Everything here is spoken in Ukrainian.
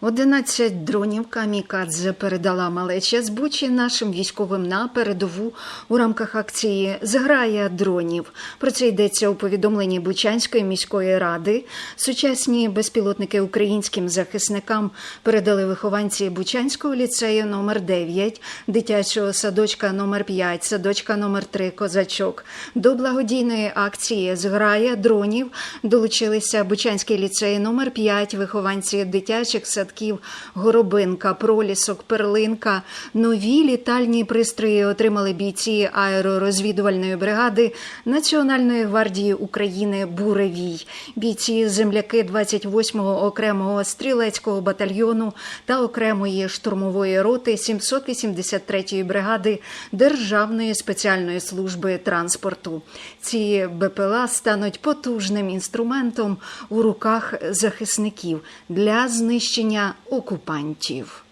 11 дронів камікадзе передала малеча з Бучі нашим військовим на передову у рамках акції Зграя дронів. Про це йдеться у повідомленні Бучанської міської ради. Сучасні безпілотники українським захисникам передали вихованці Бучанського ліцею номер 9 дитячого садочка номер 5 садочка номер 3 Козачок. До благодійної акції Зграя дронів долучилися Бучанський ліцей номер 5 вихованці дитячих садків Горобинка, Пролісок, Перлинка. Нові літальні пристрої отримали бійці аеророзвідувальної бригади Національної гвардії України Буревій. Бійці земляки 28-го окремого стрілецького батальйону та окремої штурмової роти 783-ї бригади Державної спеціальної служби транспорту. Ці БПЛА стануть потужним інструментом у руках захисників для знищення окупантів.